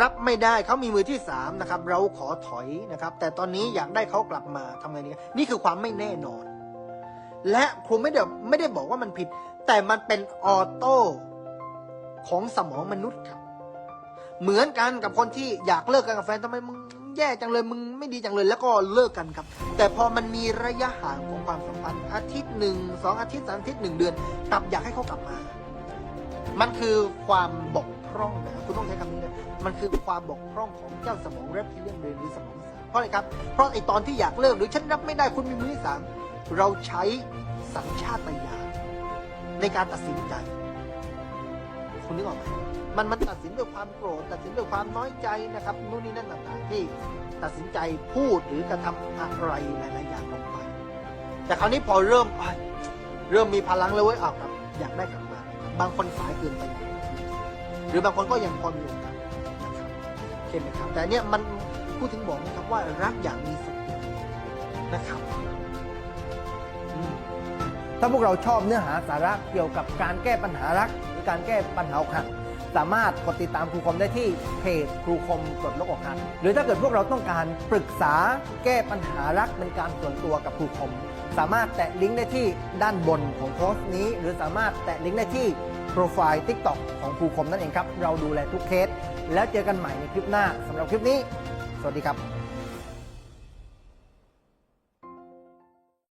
รับไม่ได้เขามีมือที่สามนะครับเราขอถอยนะครับ แต่ตอนนี้อยากได้เขากลับมาทำไงดีนี่คือความไม่แน่นอน และครูไม่ได้ไม่ได้บอกว่ามันผิด แต่มันเป็นออโต้ของสมองมนุษย์ครับ เหมือนกันกับคนที่อยากเลิกกันกับแฟนทำไมมึงแย่จังเลยมึงไม่ดีจังเลยแล้วก็เลิกกันครับ แต่พอมันมีระยะห่างของความสัมพันธ์อาทิตย์หนึ่งสองอาทิตย์สามอาทิตย์หนึ่งเดือนกลับอยากให้เขากลับมา มันคือความบก พร่องคุณต้องใช้คำนี้เลยมันคือความบกพร่องของเจ้าสมองเรปทิเลียนเบรนหรือสมองที่สามเพราะอะไรครับเพราะไอตอนที่อยากเลิกหรือฉันรับไม่ได้คุณมีมือที่สามเราใช้สัญชาตญาณในการตัดสินใจคุณนึกออกไหมมันมันตัดสินด้วยความโกรธตัดสินด้วยความน้อยใจนะครับนู่นนี่นั่นต่างๆ ที่ตัดสินใจพูดหรือกระทำอะไรหลายๆอย่างลงไป แต่คราวนี้พอเริ่มเริ่มมีพลังแล้วเว้ยอ้าวครับ อยากได้กลับมา บางคนสายเกินไป หรือบางคนก็ยังพอมีโอกาสนะครับโอเคไหมครับ แต่เนี่ยมันพูดถึงบอกนะครับว่ารักอย่างมีสตินะครับถ้าพวกเราชอบเนื้อหาสาระเกี่ยวกับการแก้ปัญหารัก หรือการแก้ปัญหาอกหักสามารถกดติดตามครูคมได้ที่เพจครูคมกดลบอกหักหรือถ้าเกิดพวกเราต้องการปรึกษาแก้ปัญหารักเป็นการส่วนตัวกับครูคม สามารถแตะลิงก์ได้ที่ด้านบนของโพสต์นี้ หรือสามารถแตะลิงก์ได้ที่ โปรไฟล์ TikTok ของครูคมนั่นเองครับ เราดูแลทุกเคส แล้วเจอกันใหม่ในคลิปหน้าสำหรับคลิปนี้ สวัสดีครับ